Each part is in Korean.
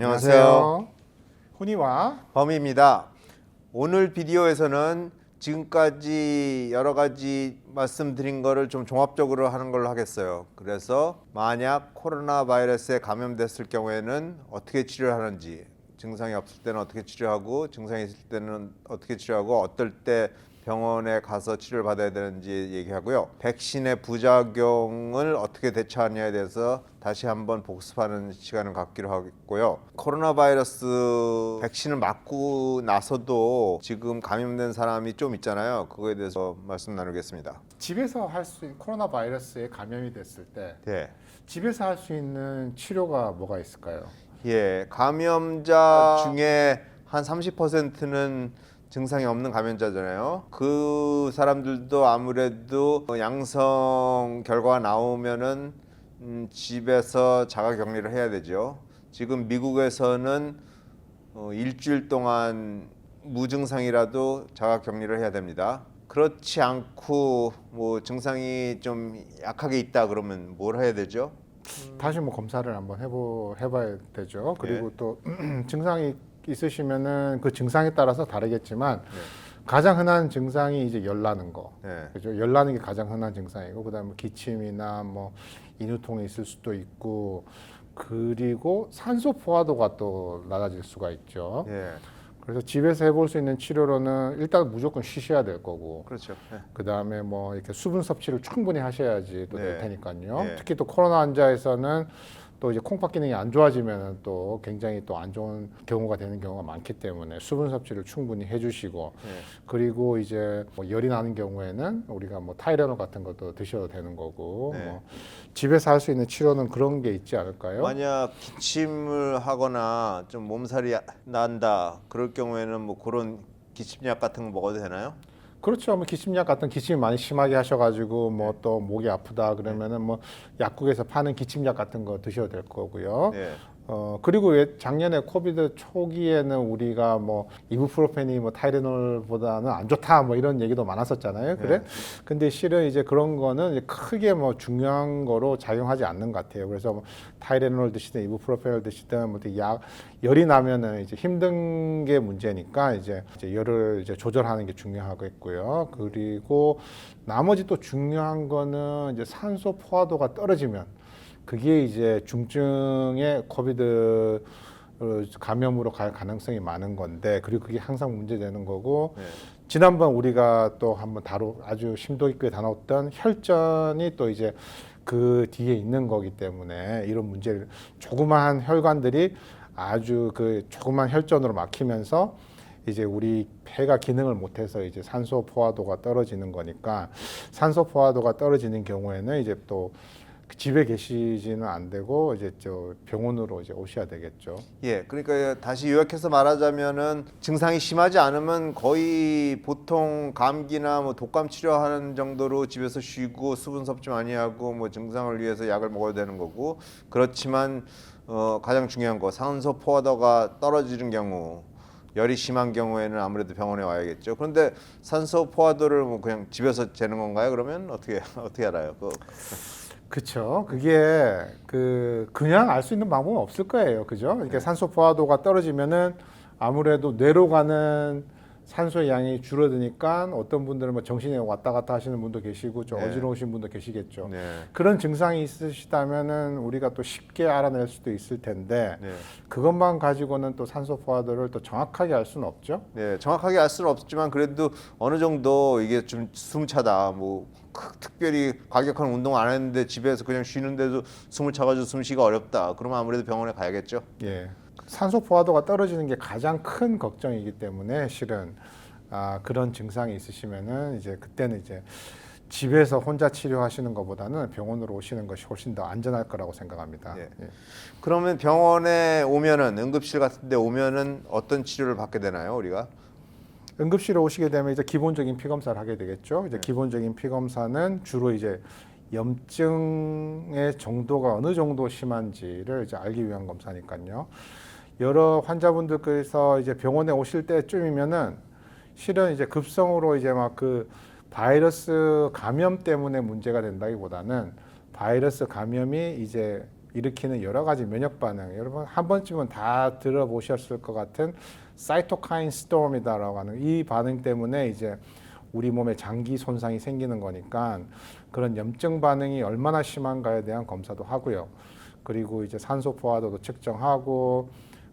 안녕하세요. 훈이와 범입니다. 오늘 비디오에서는 지금까지 여러 가지 말씀드린 거를 좀 종합적으로 하는 걸로 하겠어요. 그래서 만약 코로나 바이러스에 감염됐을 경우에는 어떻게 치료하는지, 증상이 없을 때는 어떻게 치료하고, 증상이 있을 때는 어떻게 치료하고, 어떨 때 병원에 가서 치료를 받아야 되는지 얘기하고요. 백신의 부작용을 어떻게 대처하냐에 대해서 다시 한번 복습하는 시간을 갖기로 하겠고요. 코로나 바이러스 백신을 맞고 나서도 지금 감염된 사람이 좀 있잖아요. 그거에 대해서 말씀 나누겠습니다. 집에서 할 수 있는 코로나 바이러스에 감염이 됐을 때 네. 집에서 할 수 있는 치료가 뭐가 있을까요? 예, 감염자 중에 한 30%는 증상이 없는 감염자잖아요. 그 사람들도 아무래도 양성 결과가 나오면은 음, 집에서 자가 격리를 해야 되죠. 지금 미국에서는 어, 일주일 동안 무증상이라도 자가 격리를 해야 됩니다. 그렇지 않고 뭐 증상이 좀 약하게 있다 그러면 뭘 해야 되죠? 다시 뭐 검사를 한번 해보 해봐야 되죠. 그리고 네. 또 증상이 있으시면은 그 증상에 따라서 다르겠지만 네. 가장 흔한 증상이 이제 열 나는 거. 네. 그죠? 열 나는 게 가장 흔한 증상이고 그다음에 기침이나 뭐 인후통이 있을 수도 있고 그리고 산소 포화도가 또 낮아질 수가 있죠. 예, 그래서 집에서 해볼 수 있는 치료로는 일단 무조건 쉬셔야 될 거고 그렇죠. 예. 그 다음에 뭐 이렇게 수분 섭취를 충분히 하셔야지 또 될 네. 테니까요. 네. 특히 또 코로나 환자에서는 또 이제 콩팥 기능이 안 좋아지면 또 굉장히 또 안 좋은 경우가 되는 경우가 많기 때문에 수분 섭취를 충분히 해주시고 예. 그리고 이제 뭐 열이 나는 경우에는 우리가 뭐 타이레놀 같은 것도 드셔도 되는 거고 네. 뭐 집에서 할 수 있는 치료는 그런 게 있지 않을까요? 만약 기침을 하거나 좀 몸살이 난다 그럴 경우에는 뭐 그런 기침약 같은 거 먹어도 되나요? 그렇죠. 뭐 기침약 같은 기침이 많이 심하게 하셔가지고 뭐 네. 또 목이 아프다 그러면은 뭐 약국에서 파는 기침약 같은 거 드셔도 될 거고요. 예. 어 그리고 왜 작년에 코비드 초기에는 우리가 뭐 이부프로펜이 뭐 타이레놀보다는 안 좋다 뭐 이런 얘기도 많았었잖아요. 그래? 네. 근데 실은 이제 그런 거는 이제 크게 뭐 중요한 거로 작용하지 않는 것 같아요. 그래서 뭐 타이레놀 드시든 이부프로펜을 드시든 뭐약 열이 나면은 이제 힘든 게 문제니까 이제, 이제 열을 이제 조절하는 게 중요하겠고요. 그리고 나머지 또 중요한 거는 이제 산소 포화도가 떨어지면 그게 이제 중증의 코비드 어, 감염으로 갈 가능성이 많은 건데 그리고 그게 항상 문제되는 거고 네. 지난번 우리가 또 한번 다루 아주 심도 있게 다뤘던 혈전이 또 이제 그 뒤에 있는 거기 때문에 이런 문제를 조그마한 혈관들이 아주 그 조그만 혈전으로 막히면서 이제 우리 폐가 기능을 못해서 이제 산소 포화도가 떨어지는 거니까 산소 포화도가 떨어지는 경우에는 이제 또 집에 계시지는 안 되고 이제 저 병원으로 이제 오셔야 되겠죠. 예, 그러니까 다시 요약해서 말하자면은 증상이 심하지 않으면 거의 보통 감기나 뭐 독감 치료하는 정도로 집에서 쉬고 수분 섭취 많이 하고 뭐 증상을 위해서 약을 먹어야 되는 거고 그렇지만 어, 가장 중요한 거 산소 포화도가 떨어지는 경우 열이 심한 경우에는 아무래도 병원에 와야겠죠. 그런데 산소 포화도를 뭐 그냥 집에서 재는 건가요? 그러면 어떻게 어떻게 알아요? 그, 그렇죠. 그게 그 그냥 알 수 있는 방법은 없을 거예요. 그죠? 그러니까 산소 포화도가 떨어지면은 아무래도 뇌로 가는 산소의 양이 줄어드니까 어떤 분들은 뭐 정신이 왔다 갔다 하시는 분도 계시고 좀 네. 어지러우신 분도 계시겠죠. 네. 그런 증상이 있으시다면은 우리가 또 쉽게 알아낼 수도 있을 텐데 네. 그것만 가지고는 또 산소 포화도를 또 정확하게 알 수는 없죠. 네, 정확하게 알 수는 없지만 그래도 어느 정도 이게 좀 숨차다. 뭐 크- 특별히 과격한 운동 안 했는데 집에서 그냥 쉬는데도 숨을 차가지고 숨쉬기가 어렵다. 그러면 아무래도 병원에 가야겠죠. 예. 산소 포화도가 떨어지는 게 가장 큰 걱정이기 때문에 실은 아, 그런 증상이 있으시면은 이제 그때는 이제 집에서 혼자 치료하시는 것보다는 병원으로 오시는 것이 훨씬 더 안전할 거라고 생각합니다. 예. 예. 그러면 병원에 오면은 응급실 같은데 오면은 어떤 치료를 받게 되나요, 우리가? 응급실에 오시게 되면 이제 기본적인 피 검사를 하게 되겠죠. 이제 기본적인 피 검사는 주로 이제 염증의 정도가 어느 정도 심한지를 이제 알기 위한 검사니까요. 여러 환자분들께서 이제 병원에 오실 때쯤이면은 실은 이제 급성으로 이제 막 그 바이러스 감염 때문에 문제가 된다기보다는 바이러스 감염이 이제 일으키는 여러 가지 면역 반응. 여러분 한 번쯤은 다 들어보셨을 것 같은 사이토카인 스톰이다라고 하는 이 반응 때문에 이제 우리 몸에 장기 손상이 생기는 거니까 그런 염증 반응이 얼마나 심한가에 대한 검사도 하고요. 그리고 이제 산소 포화도도 측정하고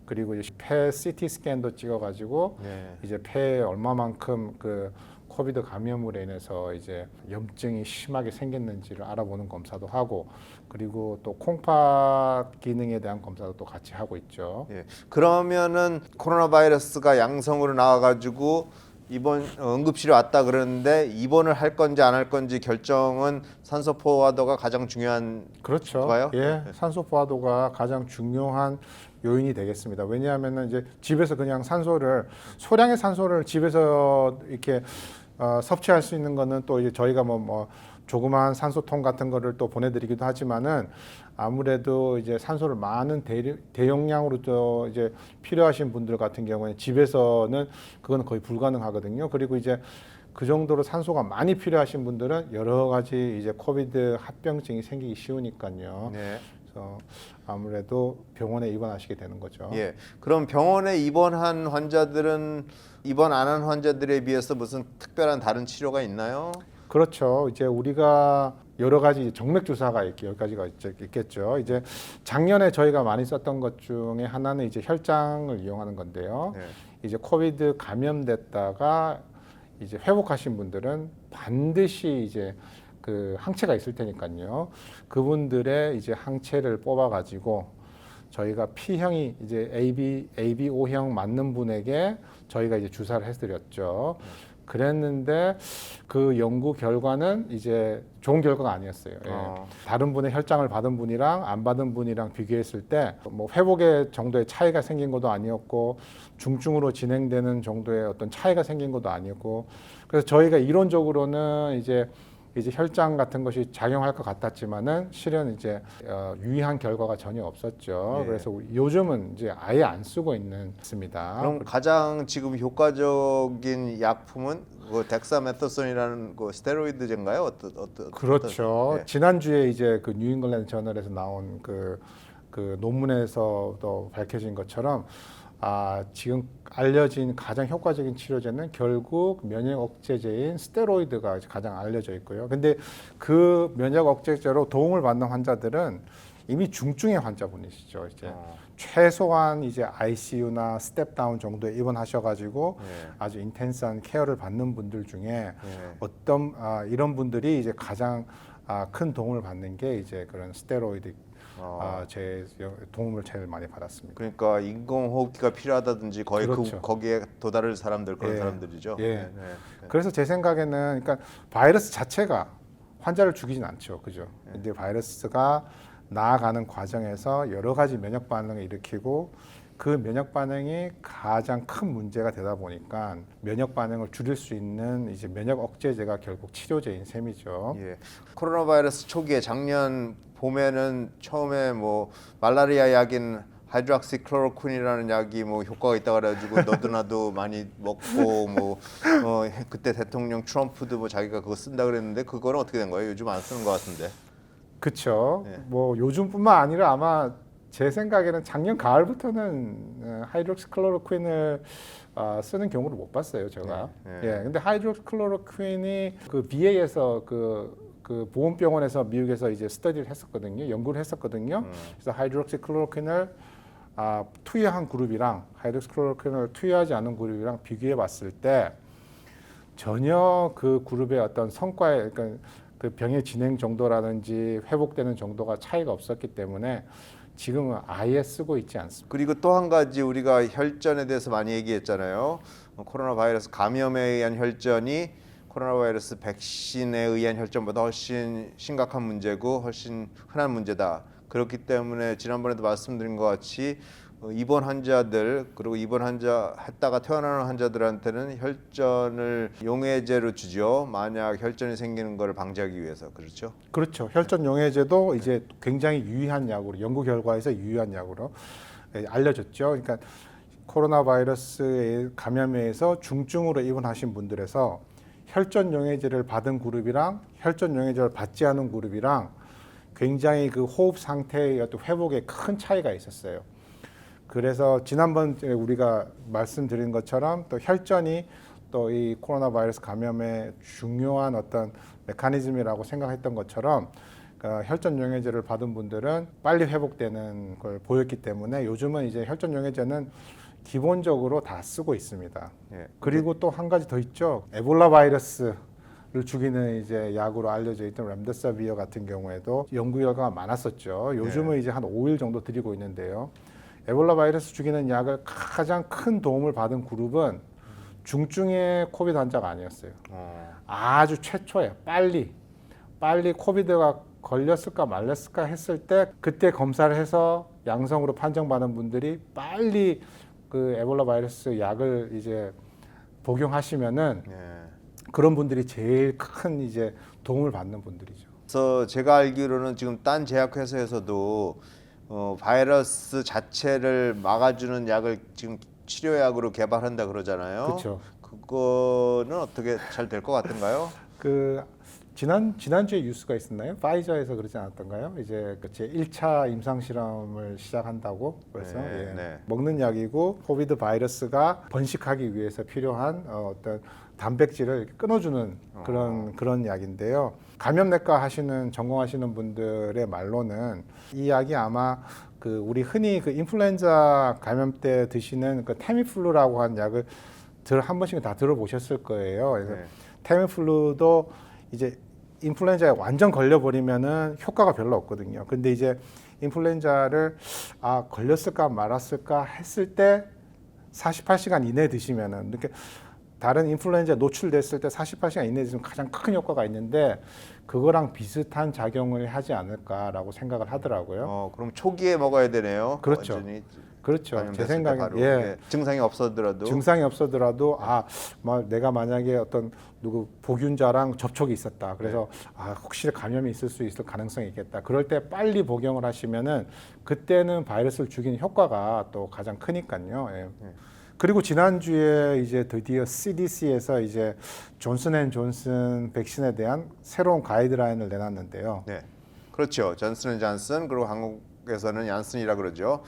그리고 이제 폐 CT 스캔도 찍어가지고 네. 이제 폐에 얼마만큼 그 코비드 감염으로 인해서 이제 염증이 심하게 생겼는지를 알아보는 검사도 하고 그리고 또 콩팥 기능에 대한 검사도 또 같이 하고 있죠. 예. 그러면은 코로나 바이러스가 양성으로 나와가지고 입원 어, 응급실에 왔다 그러는데 입원을 할 건지 안 할 건지 결정은 산소 포화도가 가장 중요한 그렇죠. 좋아요? 예, 산소 포화도가 가장 중요한 요인이 되겠습니다. 왜냐하면은 이제 집에서 그냥 산소를 소량의 산소를 집에서 이렇게 어, 섭취할 수 있는 거는 또 이제 저희가 뭐, 뭐 조그마한 산소통 같은 거를 또 보내드리기도 하지만은 아무래도 이제 산소를 많은 대, 대용량으로 또 이제 필요하신 분들 같은 경우에 집에서는 그거는 거의 불가능하거든요. 그리고 이제 그 정도로 산소가 많이 필요하신 분들은 여러 가지 이제 코비드 합병증이 생기기 쉬우니까요. 네. 그래서 아무래도 병원에 입원하시게 되는 거죠. 예. 그럼 병원에 입원한 환자들은 입원 안 한 환자들에 비해서 무슨 특별한 다른 치료가 있나요? 그렇죠. 이제 우리가 여러 가지 정맥 주사가 이렇게 여러 가지가 있- 있겠죠. 이제 작년에 저희가 많이 썼던 것 중에 하나는 이제 혈장을 이용하는 건데요. 네. 이제 코비드 감염됐다가 이제 회복하신 분들은 반드시 이제 그 항체가 있을 테니까요. 그분들의 이제 항체를 뽑아 가지고 저희가 P형이 이제 AB ABO형 맞는 분에게 저희가 이제 주사를 해드렸죠. 그랬는데 그 연구 결과는 이제 좋은 결과가 아니었어요. 예. 어. 다른 분의 혈장을 받은 분이랑 안 받은 분이랑 비교했을 때 뭐 회복의 정도의 차이가 생긴 것도 아니었고 중증으로 진행되는 정도의 어떤 차이가 생긴 것도 아니었고 그래서 저희가 이론적으로는 이제 이제 혈장 같은 것이 작용할 것 같았지만은 실은 이제 어, 유의한 결과가 전혀 없었죠. 예. 그래서 요즘은 이제 아예 안 쓰고 있는 있습니다. 그럼 가장 지금 효과적인 약품은 그 덱사메토손이라는 그 스테로이드제인가요? 어떤 어떤 그렇죠. 어떤- 네. 지난주에 이제 그 뉴잉글랜드 저널에서 나온 그, 그 논문에서도 밝혀진 것처럼 아, 지금 알려진 가장 효과적인 치료제는 결국 면역 억제제인 스테로이드가 가장 알려져 있고요. 근데 그 면역 억제제로 도움을 받는 환자들은 이미 중증의 환자분이시죠. 이제 어. 최소한 이제 ICU나 스텝다운 정도에 입원하셔가지고 네. 아주 인텐스한 케어를 받는 분들 중에 네. 어떤 아, 이런 분들이 이제 가장 아, 큰 도움을 받는 게 이제 그런 스테로이드 어. 아, 제 도움을 제일 많이 받았습니다. 그러니까 인공호흡기가 필요하다든지 거의 그렇죠. 그 거기에 도달할 사람들 그런 예. 사람들이죠. 예. 네, 네, 네. 그래서 제 생각에는 그러니까 바이러스 자체가 환자를 죽이진 않죠, 그죠? 네. 근데 바이러스가 나아가는 과정에서 여러 가지 면역 반응을 일으키고 그 면역 반응이 가장 큰 문제가 되다 보니까 면역 반응을 줄일 수 있는 이제 면역 억제제가 결국 치료제인 셈이죠. 예. 코로나 바이러스 초기에 작년 봄에는 처음에 뭐 말라리아 약인 하이드락시클로로퀸이라는 약이 뭐 효과가 있다 그래가지고 너도 나도 많이 먹고 뭐 어, 그때 대통령 트럼프도 뭐 자기가 그거 쓴다 그랬는데 그거는 어떻게 된 거예요? 요즘 안 쓰는 것 같은데. 그렇죠. 네. 뭐 요즘뿐만 아니라 아마 제 생각에는 작년 가을부터는 어, 하이드록시클로로퀸을 어, 쓰는 경우를 못 봤어요, 제가. 네, 네. 예. 근데 하이드록시클로로퀸이 그 VA에서 그, 그 보험병원에서 미국에서 이제 스터디를 했었거든요. 연구를 했었거든요. 음. 그래서 하이드록시 클로로퀸을 아, 투여한 그룹이랑 하이드록시 클로로퀸을 투여하지 않은 그룹이랑 비교해 봤을 때 전혀 그 그룹의 어떤 성과에 그러니까 그 병의 진행 정도라든지 회복되는 정도가 차이가 없었기 때문에 지금은 아예 쓰고 있지 않습니다. 그리고 또 한 가지 우리가 혈전에 대해서 많이 얘기했잖아요. 어, 코로나 바이러스 감염에 의한 혈전이 코로나 바이러스 백신에 의한 혈전보다 훨씬 심각한 문제고 훨씬 흔한 문제다. 그렇기 때문에 지난번에도 말씀드린 것 같이 어, 입원 환자들 그리고 입원 환자 했다가 퇴원하는 환자들한테는 혈전을 용해제로 주죠. 만약 혈전이 생기는 것을 방지하기 위해서 그렇죠. 그렇죠. 혈전 용해제도 이제 굉장히 유의한 약으로 연구 결과에서 유의한 약으로 예, 알려졌죠. 그러니까 코로나 바이러스에 감염에 의해서 중증으로 입원하신 분들에서 혈전 용해제를 받은 그룹이랑 혈전 용해제를 받지 않은 그룹이랑 굉장히 그 호흡 상태의 어떤 회복에 큰 차이가 있었어요. 그래서 지난번 우리가 말씀드린 것처럼 또 혈전이 또 이 코로나 바이러스 감염의 중요한 어떤 메커니즘이라고 생각했던 것처럼 그러니까 혈전 용해제를 받은 분들은 빨리 회복되는 걸 보였기 때문에 요즘은 이제 혈전 용해제는 기본적으로 다 쓰고 있습니다. 예. 그리고 또 한 가지 더 있죠. 에볼라 바이러스 를 죽이는 이제 약으로 알려져 있던 람데사비어 같은 경우에도 연구 결과가 많았었죠. 요즘은 이제 한 5일 정도 드리고 있는데요. 에볼라 바이러스 죽이는 약을 가장 큰 도움을 받은 그룹은 중증의 코비드 환자가 아니었어요. 어, 아주 최초에 빨리 빨리 코비드가 걸렸을까 말렸을까 했을 때 그때 검사를 해서 양성으로 판정받은 분들이 빨리 그 에볼라 바이러스 약을 이제 복용하시면은 예. 그런 분들이 제일 큰 이제 도움을 받는 분들이죠. 그래서 제가 알기로는 지금 딴 제약회사에서도 어, 바이러스 자체를 막아주는 약을 지금 치료약으로 개발한다 그러잖아요. 그렇죠. 그거는 어떻게 잘 될 것 같은가요? 그 지난 지난주에 뉴스가 있었나요? 파이저에서 그러지 않았던가요? 이제 그제 1차 임상 실험을 시작한다고 그래서 네, 예. 네. 먹는 약이고 코비드 바이러스가 번식하기 위해서 필요한 어, 어떤 단백질을 이렇게 끊어주는 그런 그런 약인데요. 감염내과 하시는 전공하시는 분들의 말로는 이 약이 아마 그 우리 흔히 그 인플루엔자 감염 때 드시는 그 타미플루라고 한 약을 들 한 번씩은 다 들어보셨을 거예요. 그래서 네. 타미플루도 이제 인플루엔자에 완전 걸려버리면은 효과가 별로 없거든요. 근데 이제 인플루엔자를 아 걸렸을까 말았을까 했을 때 48시간 이내 드시면은 이렇게 다른 인플루엔자에 노출됐을 때 48시간 이내에 드시면 가장 큰 효과가 있는데 그거랑 비슷한 작용을 하지 않을까라고 생각을 하더라고요. 어, 그럼 초기에 먹어야 되네요. 그렇죠. 완전히 그렇죠. 제 생각에 바로. 예. 예, 증상이 없어더라도 증상이 없어더라도 아, 막 내가 만약에 어떤 누구 복균자랑 접촉이 있었다. 그래서 아, 혹시 감염이 있을 수 있을 가능성이 있겠다. 그럴 때 빨리 복용을 하시면은 그때는 바이러스를 죽이는 효과가 또 가장 크니까요. 예. 그리고 지난주에 이제 드디어 CDC에서 이제 존슨앤존슨 백신에 대한 새로운 가이드라인을 내놨는데요. 네. 그렇죠. 존슨앤 존슨 그리고 한국에서는 얀슨이라 그러죠.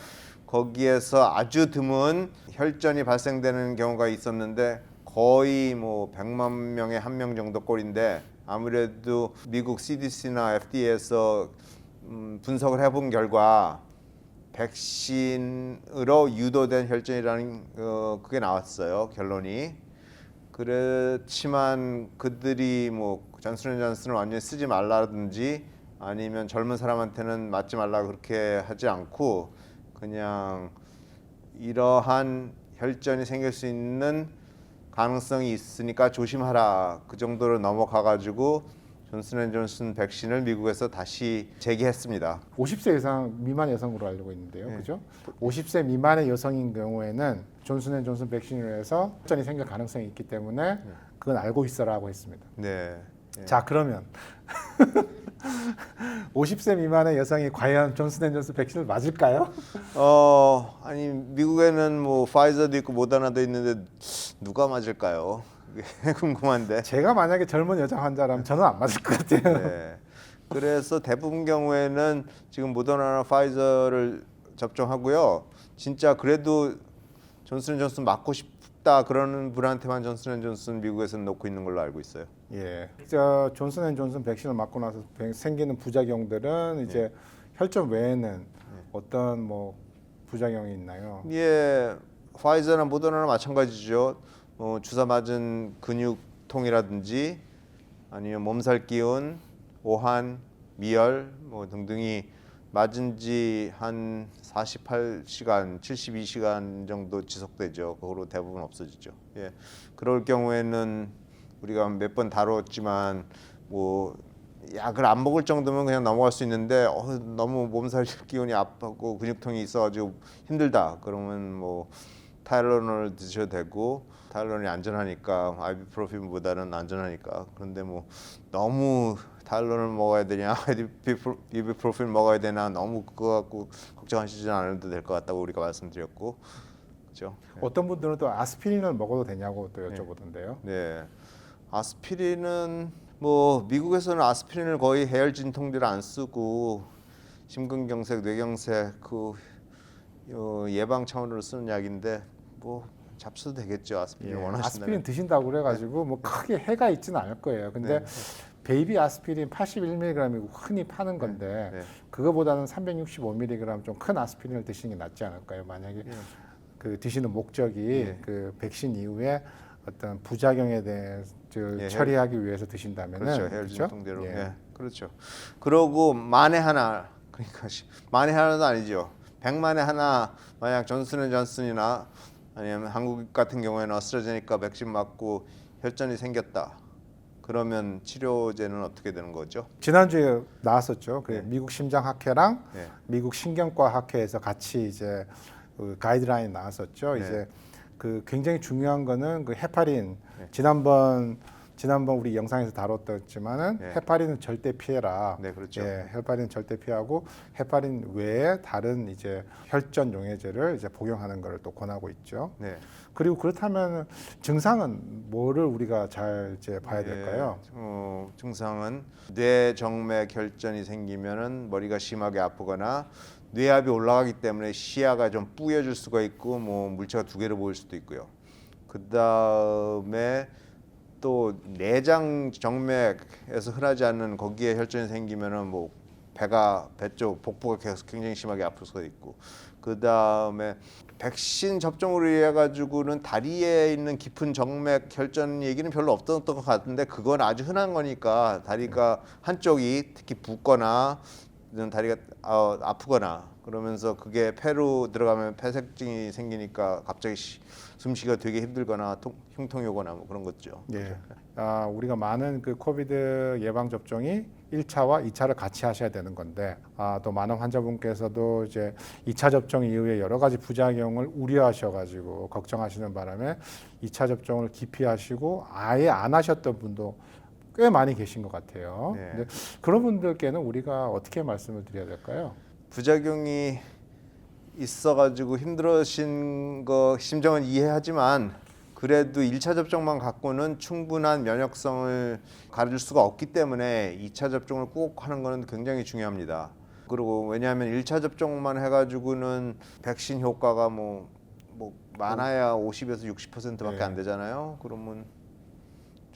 거기에서 아주 드문 혈전이 발생되는 경우가 있었는데 거의 뭐 100만 명에 한 명 정도 꼴인데 아무래도 미국 CDC나 FDA에서 음, 분석을 해본 결과 백신으로 유도된 혈전이라는 어, 그게 나왔어요 결론이. 그렇지만 그들이 뭐 존슨앤존슨을 완전히 쓰지 말라든지 아니면 젊은 사람한테는 맞지 말라 그렇게 하지 않고 그냥 이러한 혈전이 생길 수 있는 가능성이 있으니까 조심하라 그 정도로 넘어가 가지고 존슨앤존슨 백신을 미국에서 다시 재개했습니다. 50세 이상 미만 여성으로 알고 있는데요. 네. 그죠? 50세 미만의 여성인 경우에는 존슨앤존슨 백신으로 해서 혈전이 생길 가능성이 있기 때문에 그건 알고 있어라고 했습니다. 네. 예. 자, 그러면 50세 미만의 여성이 과연 존슨앤존슨 백신을 맞을까요? 어 아니 미국에는 뭐 파이저도 있고 모더나도 있는데 누가 맞을까요? 궁금한데. 제가 만약에 젊은 여자 환자라면 저는 안 맞을 것 같아요. 네. 그래서 대부분 경우에는 지금 모더나나 파이저를 접종하고요. 진짜 그래도 존슨앤존슨 맞고 싶다 그러는 분한테만 존슨앤존슨 미국에서는 놓고 있는 걸로 알고 있어요. 예. 저 존슨 앤 존슨 백신을 맞고 나서 배- 생기는 부작용들은 이제 혈전 외에는 어떤 뭐 부작용이 있나요? 예, 파이저나 모더나나 마찬가지죠. 어, 주사 맞은 근육통이라든지 아니면 몸살 기운, 오한, 미열 뭐 등등이 맞은 지 한 48시간, 72시간 정도 지속되죠. 그거로 대부분 없어지죠. 예. 그럴 경우에는 우리가 몇 번 다뤘지만 뭐 약을 안 먹을 정도면 그냥 넘어갈 수 있는데 어, 너무 몸살 기운이 아프고 근육통이 있어가지고 힘들다 그러면 뭐 타일러놀 드셔도 되고 타일러놀이 안전하니까 아이부프로핀보다는 안전하니까 그런데 뭐 너무 타일러놀 먹어야 되냐 이부프로핀 먹어야 되나 너무 그거 갖고 걱정하시지 않아도 될 것 같다고 우리가 말씀드렸고 그렇죠. 어떤 분들은 또 아스피린을 먹어도 되냐고 또 여쭤보던데요. 네. 아스피린은 뭐 미국에서는 아스피린을 거의 해열 진통제를 안 쓰고 심근경색, 뇌경색 그 어, 예방 차원으로 쓰는 약인데 뭐 잡숴도 되겠죠 아스피린 예, 원하신다면. 아스피린 드신다고 그래가지고 뭐 크게 해가 있지는 않을 거예요. 근데 네. 베이비 아스피린 81mg이고 흔히 파는 건데 네. 그거보다는 365mg 좀 큰 아스피린을 드시는 게 낫지 않을까요? 만약에 예. 그 드시는 목적이 예. 그 백신 이후에 어떤 부작용에 대해 저 예, 처리하기 위해서 드신다면은 그렇죠 해열 그렇죠? 진통제로. 예. 예. 그렇죠. 그러고 만에 하나 그러니까 시- 만에 하나도 아니죠. 백만에 하나 만약 존슨앤존슨이나 아니면 한국 같은 경우에는 어스트라제네카 백신 맞고 혈전이 생겼다. 그러면 치료제는 어떻게 되는 거죠? 지난주에 나왔었죠. 그 네. 미국 심장학회랑 네. 미국 신경과 학회에서 같이 이제 그 가이드라인 나왔었죠. 네. 이제 그 굉장히 중요한 거는 그 헤파린 네. 지난번 지난번 우리 영상에서 다뤘었지만은 네. 헤파린은 절대 피해라. 네, 그렇죠. 예, 헤파린 절대 피하고 헤파린 외에 다른 이제 혈전 용해제를 이제 복용하는 것을 또 권하고 있죠. 네. 그리고 그렇다면 증상은 뭐를 우리가 잘 이제 봐야 예, 될까요? 어, 증상은 뇌정맥 혈전이 생기면은 머리가 심하게 아프거나 뇌압이 올라가기 때문에 시야가 좀 뿌여질 수가 있고 뭐 물체가 두 개로 보일 수도 있고요. 그 다음에 또 내장 정맥에서 흔하지 않는 거기에 혈전이 생기면은 뭐 배가 배 쪽 복부가 계속 굉장히 심하게 아플 수가 있고 그 다음에 백신 접종으로 인해 가지고는 다리에 있는 깊은 정맥 혈전 얘기는 별로 없던 것 같은데 그건 아주 흔한 거니까 다리가 한쪽이 특히 붓거나 다리가 어, 아프거나 그러면서 그게 폐로 들어가면 폐색증이 생기니까 갑자기 시- 숨쉬기가 되게 힘들거나 통, 흉통이 오거나 뭐 그런 거죠. 예. 아, 우리가 많은 그 코비드 예방 접종이 1차와 2차를 같이 하셔야 되는 건데 아, 또 많은 환자분께서도 이제 2차 접종 이후에 여러 가지 부작용을 우려하셔 가지고 걱정하시는 바람에 2차 접종을 기피하시고 아예 안 하셨던 분도 꽤 많이 계신 것 같아요. 네. 그런 분들께는 우리가 어떻게 말씀을 드려야 될까요? 부작용이 있어가지고 힘들어진 거 심정은 이해하지만 그래도 1차 접종만 갖고는 충분한 면역성을 가질 수가 없기 때문에 2차 접종을 꼭 하는 거는 굉장히 중요합니다. 그리고 왜냐하면 1차 접종만 해가지고는 백신 효과가 뭐, 뭐 많아야 50에서 60%밖에 네. 안 되잖아요. 그러면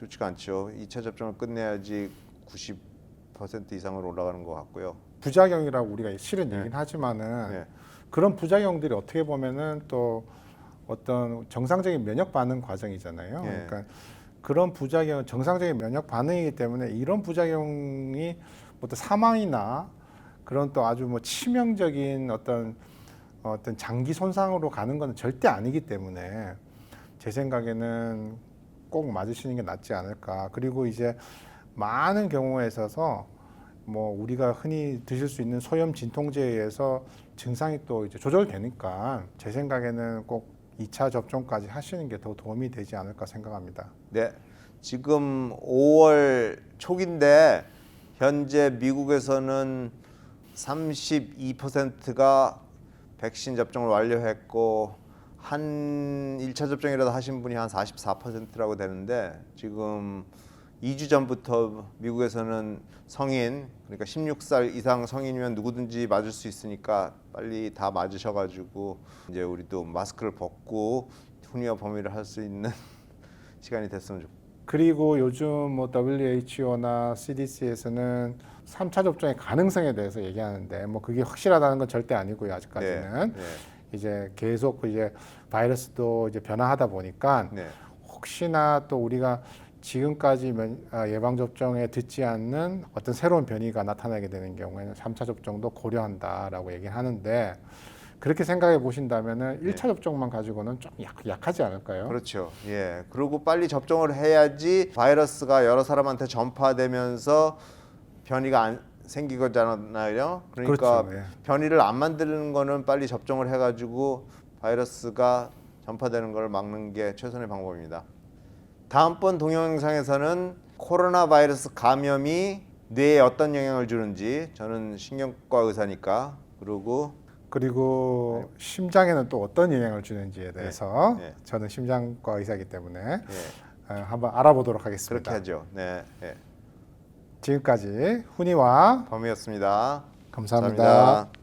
좋지가 않죠. 2차 접종을 끝내야지 90% 이상으로 올라가는 것 같고요. 부작용이라고 우리가 실은 네. 얘기는 하지만은 네. 그런 부작용들이 어떻게 보면은 또 어떤 정상적인 면역 반응 과정이잖아요. 예. 그러니까 그런 부작용은 정상적인 면역 반응이기 때문에 이런 부작용이 어떤 사망이나 그런 또 아주 뭐 치명적인 어떤 어떤 장기 손상으로 가는 것은 절대 아니기 때문에 제 생각에는 꼭 맞으시는 게 낫지 않을까. 그리고 이제 많은 경우에 있어서 뭐 우리가 흔히 드실 수 있는 소염 진통제에 의해서 증상이 또 이제 조절되니까 제 생각에는 꼭 2차 접종까지 하시는 게 더 도움이 되지 않을까 생각합니다. 네, 지금 5월 초인데 현재 미국에서는 32%가 백신 접종을 완료했고 한 1차 접종이라도 하신 분이 한 44%라고 되는데 지금 2주 전부터 미국에서는 성인 그러니까 16살 이상 성인이면 누구든지 맞을 수 있으니까 빨리 다 맞으셔 가지고 이제 우리도 마스크를 벗고 훈이와 범위를 할 수 있는 시간이 됐으면 좋겠습니다. 그리고 요즘 뭐 WHO나 CDC에서는 3차 접종의 가능성에 대해서 얘기하는데 뭐 그게 확실하다는 건 절대 아니고요 아직까지는 네, 이제 계속 그 이제 바이러스도 이제 변화하다 보니까 네, 혹시나 또 우리가 지금까지 면- 아, 예방 접종에 듣지 않는 어떤 새로운 변이가 나타나게 되는 경우에는 3차 접종도 고려한다라고 얘기를 하는데 그렇게 생각해 보신다면은 1차 접종만 가지고는 좀 약, 약하지 않을까요? 그렇죠. 예. 그리고 빨리 접종을 해야지 바이러스가 여러 사람한테 전파되면서 변이가 안 생기거잖아요. 그러니까 그렇죠. 예. 변이를 안 만드는 거는 빨리 접종을 해가지고 바이러스가 전파되는 걸 막는 게 최선의 방법입니다. 다음번 동영상에서는 코로나 바이러스 감염이 뇌에 어떤 영향을 주는지 저는 신경과 의사니까 그리고 그리고 심장에는 또 어떤 영향을 주는지에 대해서 네. 저는 심장과 의사이기 때문에 예, 어, 한번 알아보도록 하겠습니다. 그렇게 하죠. 네. 예. 지금까지 훈이와 범이었습니다. 감사합니다. 감사합니다.